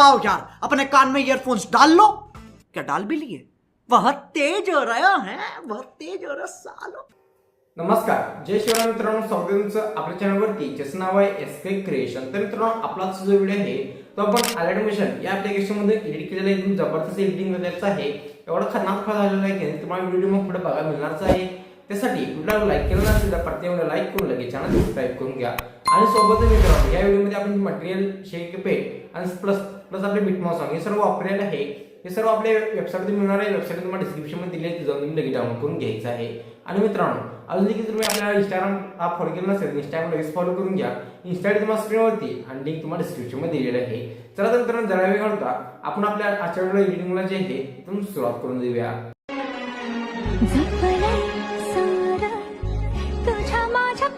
आओ यार, अपने कान में ईयरफोन्स डाल लो। क्या डाल भी लिए? बहुत तेज हो रहा है बहुत तेज हो रहा सालो। नमस्कार, जय शिवराय मित्रांनो, स्वागत तुमचं आपल्या चॅनलवरती. ज्याचं नाव आहे एस के क्रिएशन तर मित्रांनो, आपला जो व्हिडिओ आहे तो आपण ॲडमिशन या ऍप्लिकेशन मध्ये एडिट केलेला एकदम ज़बरदस्त एडिटिंग झालेलं आहे. एवढा खतरनाक फळ झालेला आहे की तुम्हाला व्हिडिओ मग पुढे बघायला मिळणारच आहे. त्यासाठी व्हिडिओला लाईक केलं नसेल तर प्रत्येक लाईक करून लगेच चॅनल सबस्क्राईब करून घ्या. आणि सोबतच मित्रांनो या व्हिडिओमध्ये आपण मटेरियल शेक पेट आणि प्लस प्लस आपले बिटमॉस हे सर्व वापरलेलं आहे. हे सर्व आपल्या वेबसाईटवर मिळणार आहे. वेबसाईट तुम्हाला डिस्क्रिप्शनमध्ये दिली आहे. जाऊन तुम्ही लगेच डाऊनलोड करून घ्यायचं आहे. आणि मित्रांनो अजून देखील तुम्ही आपल्या इंस्टाग्राम हा फॉलो केला नसेल इंस्टाग्राम लगेच फॉलो करून घ्या. इंस्टाग्राम तुम्हाला स्क्रीनवरती आणि लिंक तुम्हाला डिस्क्रिप्शनमध्ये दिलेलं आहे. चला तर मित्रांनो जरा वेळ घालता आपण आपल्या आजच्या व्हिडिओ एडिटिंगला जे आहे तुम्ही सुरुवात करून देऊया. तुझ्या माझ्या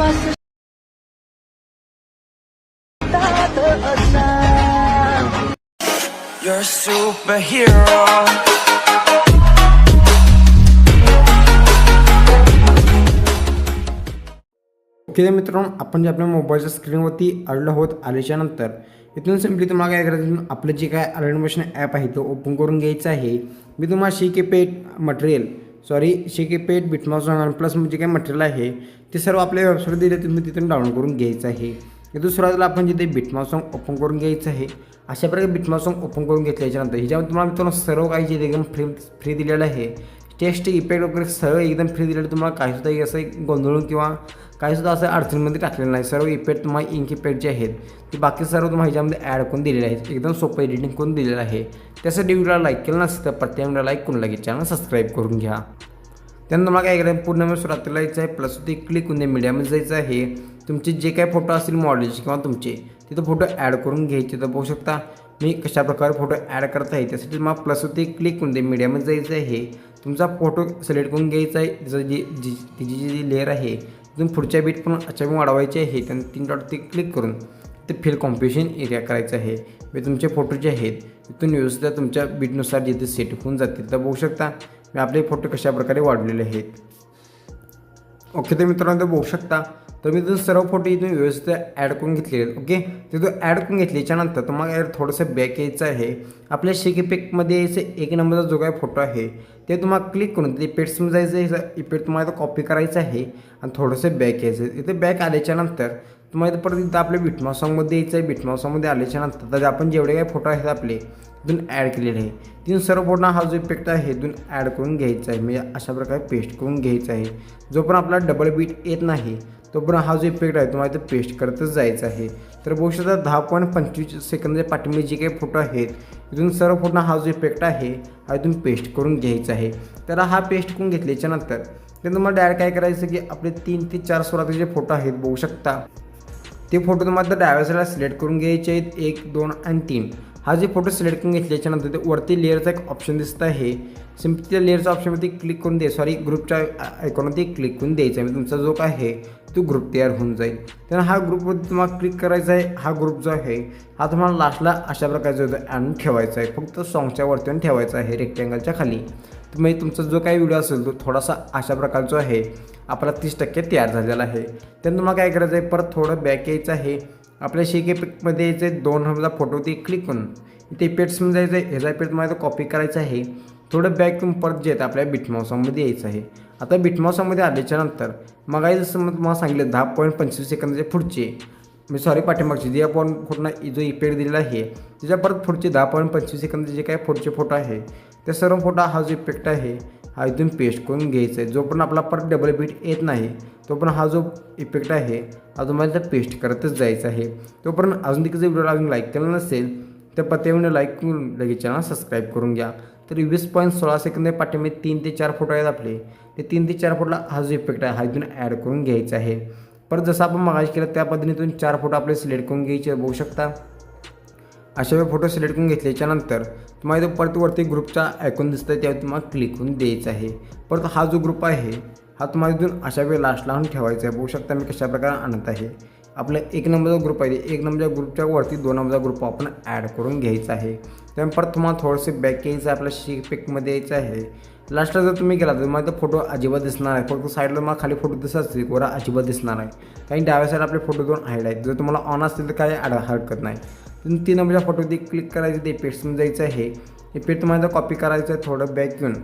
श्वास You're a superhero. ओके तर मित्रांनो आपण जे आपल्या मोबाईलच्या स्क्रीनवरती अडलं होत आल्याच्यानंतर इथून सिम्पली तुम्हाला काय करायचं आपलं जे काय ॲडमिशन ॲप आहे तो ओपन करून घ्यायचं आहे. मी तुम्हाला शिके पेट मटेरियल सॉरी शिके पेट बिटमॉस वन प्लस जे म्हणजे काय मटेरियल आहे ते सर्व आपल्या वेबसाईट दिले तुम्ही तिथून डाउनलोड करून घ्यायचं आहे. इथून सुरुवातीला आपण जिथे बिटमॉस सॉंग ओपन करून घ्यायचं आहे अशा प्रकारे बिटमॉस सॉंग ओपन करून घेतल्याच्यानंतर ह्याच्यामध्ये तुम्हाला मित्रांनो सर्व काही जे एकदम फ्री फ्री दिलेलं आहे टेस्ट इफेक्ट वगैरे सर्व एकदम फ्री दिलेलं तुम्हाला काही सुद्धा असं गोंधळून किंवा काही सुद्धा असं अडचणीमध्ये टाकलेलं नाही. सर्व इफेक्ट तुम्हाला इंक इफेक्ट जे आहेत ते बाकी सर्व तुम्हाला ह्याच्यामध्ये ॲड करून दिलेले आहेत. एकदम सोपं एडिटिंग करून दिलेलं आहे. त्यासाठी व्हिडिओला लाईक केलं नसतं तर प्रत्येक व्हिडिओला लाईक करून लगेच चॅनल सबस्क्राईब करून घ्या. त्यानंतर तुम्हाला काय करायचं पूर्ण वेळ सुरुवातीला यायचं आहे प्लस ते क्लिक होऊन मीडियामध्ये जायचं आहे. तुमचे जे काही फोटो असतील मॉडेलचे किंवा तुमचे तिथं फोटो ॲड करून घ्यायचे. तर बघू शकता मी कशा प्रकारे फोटो ॲड करत आहे त्यासाठी मला प्लस ते क्लिक करून दे मीडियामध्ये जायचं आहे. तुमचा फोटो सिलेक्ट करून घ्यायचा आहे. त्याचं जी जी तिची जी लेअर आहे इथून पुढच्या बीट पण अचावी वाढवायचे आहे आणि तीन डॉट ते क्लिक करून ते फिल कॉम्पिटिशन एरिया करायचं आहे. मी तुमचे फोटो जे आहेत तिथून व्यवस्थित तुमच्या बीटनुसार जिथे सेट होऊन जातील तर बघू शकता. मी आपले फोटो कशा प्रकारे वाढलेले आहेत. ओके तर मित्रांनो ते बघू शकता. तर मी तिथून सर्व फोटो इथून व्यवस्थित ॲड करून घेतलेले आहेत ओके तिथून ॲड करून घेतल्याच्यानंतर तुम्हाला यार थोडंसं बॅक यायचं आहे. आपल्या शेकीपेकमध्ये यायचं एक नंबरचा जो काही फोटो आहे ते तुम्हाला क्लिक करून ते इफेक्ट्समध्ये जायचं आहे इफेक्ट तुम्हाला कॉपी करायचं आहे आणि थोडंसं बॅक यायचं आहे. इथे बॅक आल्याच्यानंतर तुम्हाला इथं परत इथं आपल्या बिटमा सॉंगमध्ये यायचं आहे. बिटमा सॉंगमध्ये आल्याच्यानंतर तर आपण जेवढे काही फोटो आहेत आपले तिथून ॲड केलेले आहे. तिथून सर्व फोटो हा जो इफेक्ट आहे तिथून ॲड करून घ्यायचा आहे. म्हणजे अशा प्रकारे पेस्ट करून घ्यायचा आहे. जो पण आपला डबल बीट येत नाही तो पण हा जो इफेक्ट आहे तुम्हाला इथं पेस्ट करतच जायचं आहे. तर बघू शकता दहा पॉईंट पंचवीस सेकंदच्या पाठीमध्ये जे काही फोटो आहेत इथून सर्व फोटो हा जो इफेक्ट आहे हा इथून पेस्ट करून घ्यायचा आहे. तर हा पेस्ट करून घेतल्याच्यानंतर ते तुम्हाला डायरेक्ट काय करायचं की आपले तीन ते चार सोळाचे जे फोटो आहेत बघू शकता. ते फोटो तुम्हाला डाव्या साईडला सिलेक्ट करून घ्यायचे आहेत एक दोन आणि तीन. हा जे फोटो सिलेक्ट करून घेतल्याच्यानंतर ते वरती लेअरचा एक ऑप्शन दिसत आहे. सिम्पली त्या लेअरचा ऑप्शनवरती क्लिक करून दे सॉरी ग्रुपच्या आयकॉनवरती क्लिक करून द्यायचा आहे. म्हणजे तुमचा जो काय आहे तो ग्रुप तयार होऊन जाईल. तर हा ग्रुपवरती तुम्हाला क्लिक करायचा आहे. हा ग्रुप जो आहे हा तुम्हाला लास्टला अशा प्रकारचा जो आणून ठेवायचा आहे. फक्त सॉंगच्या वरती ठेवायचा आहे रेक्टँगलच्या खाली. तुम्ही म्हणजे तुमचा जो काही व्हिडिओ असेल तो थोडासा अशा प्रकारचा आहे आपला तीस टक्के तयार झालेला आहे. त्यानंतर तुम्हाला काय करायचं आहे परत थोडं बॅक यायचं आहे. आपल्या शेके पिकमध्ये यायचं आहे दोन हमचा फोटो ते क्लिक करून. इथे पेट्समध्ये जायचं आहे ह्याचा पेट तुम्हाला कॉपी करायचं आहे. थोडं बॅक तुम्ही परत जे आहे आपल्या बिटमाउसामध्ये यायचं आहे. आता बिटमॉसामध्ये आल्याच्यानंतर मग जसं मग तुम्हाला सांगितलं दहा पॉईंट पंचवीस सेकंदाचे पुढचे. मी सॉरी पाठीमागचे. जे आपण फोटोना जो इफेक्ट दिलेला आहे त्याच्या परत पुढचे दहा पॉईंट पंचवीस सेकंदचे जे काय पुढचे फोटो आहे ते सर्व फोटो हा जो इफेक्ट आहे हा इथून पेस्ट करून घ्यायचा आहे. जो पण आपला परत डबल बीट येत नाही तो पण हा जो इफेक्ट आहे हा तुम्हाला तर पेस्ट करतच जायचा आहे. तोपर्यंत अजून देखील व्हिडिओ अजून लाईक केला नसेल तर पत्ते लाईक करून लगेच चॅनल सबस्क्राईब करून घ्या. तर वीस पॉईंट सोळा सेकंद पाठीमध्ये तीन ते चार फोटो आहेत आपले. ते तीन ते चार फोटोला हा जो इफेक्ट आहे हा इथून ॲड करून घ्यायचा आहे. परत जसं आपण मागायची केलं त्या पद्धतीतून चार फोटो आपले सिलेक्ट करून घ्यायचे बघू शकता. अशा वेळी फोटो सिलेक्ट करून घेतल्याच्यानंतर तुम्हाला इथं परत वरती ग्रुपचा आयकॉन दिसतं त्यावर तुम्हाला क्लिक करून द्यायचं आहे. परत हा जो ग्रुप आहे हा तुम्हाला इथून अशा वेळी लास्टला आणून ठेवायचा आहे. बघू शकता मी कशा प्रकारे आणत आहे. आपलं एक नंबरचा ग्रुप आहे एक नंबरच्या ग्रुपच्या वरती दोन नंबरचा ग्रुप आपण ॲड करून घ्यायचा आहे. त्यामुळे परत तुम्हाला थोडंसं बॅक यायचं आहे आपल्या शी पिकमध्ये यायचं आहे. लास्टला जर तुम्ही गेला तर तुम्हाला फोटो अजिबात दिसणार आहे फक्त साईडला मला खाली फोटो दिसत असतील वर अजिबात दिसणार आहे कारण डाव्या साईड आपले फोटो दोन हाईड आहेत. जर तुम्हाला ऑन असतील तर काही अड हरकत नाही. तुम्ही तीन नंबरच्या फोटोवरती क्लिक करायचं ते पेस्टमध्ये जायचं आहे. हे पेट तुम्हाला कॉपी करायचं आहे थोडं बॅक घेऊन.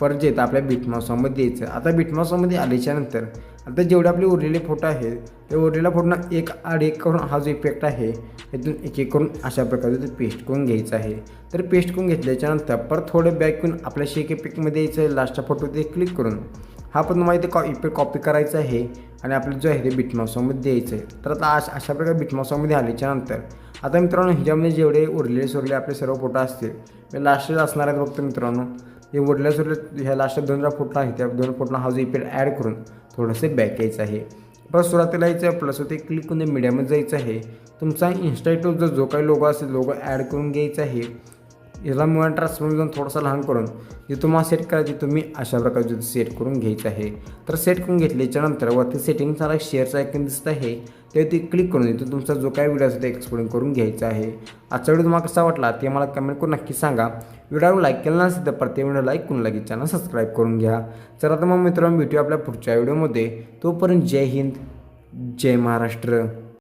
परत जे आपल्या बिटमाउसामध्ये द्यायचं. आता बिटमाउसामध्ये आल्याच्यानंतर आता जेवढे आपले उरलेले फोटो आहेत ते उरलेल्या फोटोना एक आड एक करून हा जो इफेक्ट आहे त्यातून एक एक करून अशा प्रकारे ते पेस्ट करून घ्यायचं आहे. तर पेस्ट करून घेतल्याच्यानंतर परत थोडं बॅक येऊन आपल्या शेक इफेक्टमध्ये यायचं आहे लास्टच्या फोटो ते क्लिक करून. हा पण तुम्हाला इथे कॉ इफेक्ट कॉपी करायचा आहे आणि आपलं जो आहे ते बिटमाउसामध्ये द्यायचं आहे. तर आता अशा अशा प्रकारे बिटमाउसामध्ये आल्याच्यानंतर आता मित्रांनो ह्याच्यामध्ये जेवढे उरलेले सोरले आपले सर्व फोटो असतील लास्टच असणार आहेत फक्त मित्रांनो. हे वडल्या सुरल्या ह्या लास्ट दोन ज्या आहे त्या दोन फोटोला हा जो इफेक्ट ॲड करून थोडंसं बॅक यायचं आहे. प्लस सुरुवातीला यायचं आहे प्लस होते क्लिक करून मीडियामध्ये जायचं आहे. तुमचा इन्स्टाग्रामचा जो काही लोगो असेल लोगो ॲड करून घ्यायचा आहे. याला मुळात ट्रान्सफॉर्म जाऊन थोडासा लहान करून जे तुम्हाला सेट करायचे तुम्ही अशा प्रकारचे सेट करून घ्यायचं आहे. तर सेट करून घेतल्याच्यानंतर वरती सेटिंगचा शेअरचा आयकन दिसत आहे. ते ते क्लिक करून इथून तुमचा जो काय व्हिडिओ असेल ते एक्सप्लेन करून घ्यायचा आहे. आजचा व्हिडिओ तुम्हाला कसा वाटला ते मला कमेंट करून नक्की सांगा. व्हिडिओ लाईक केला नसेल तर प्रत्येक व्हिडिओ लाईक करून लगेच चॅनल सबस्क्राईब करून घ्या. तर आता मग मित्रांनो भेटूया आपल्या पुढच्या व्हिडिओमध्ये तोपर्यंत जय हिंद जय महाराष्ट्र.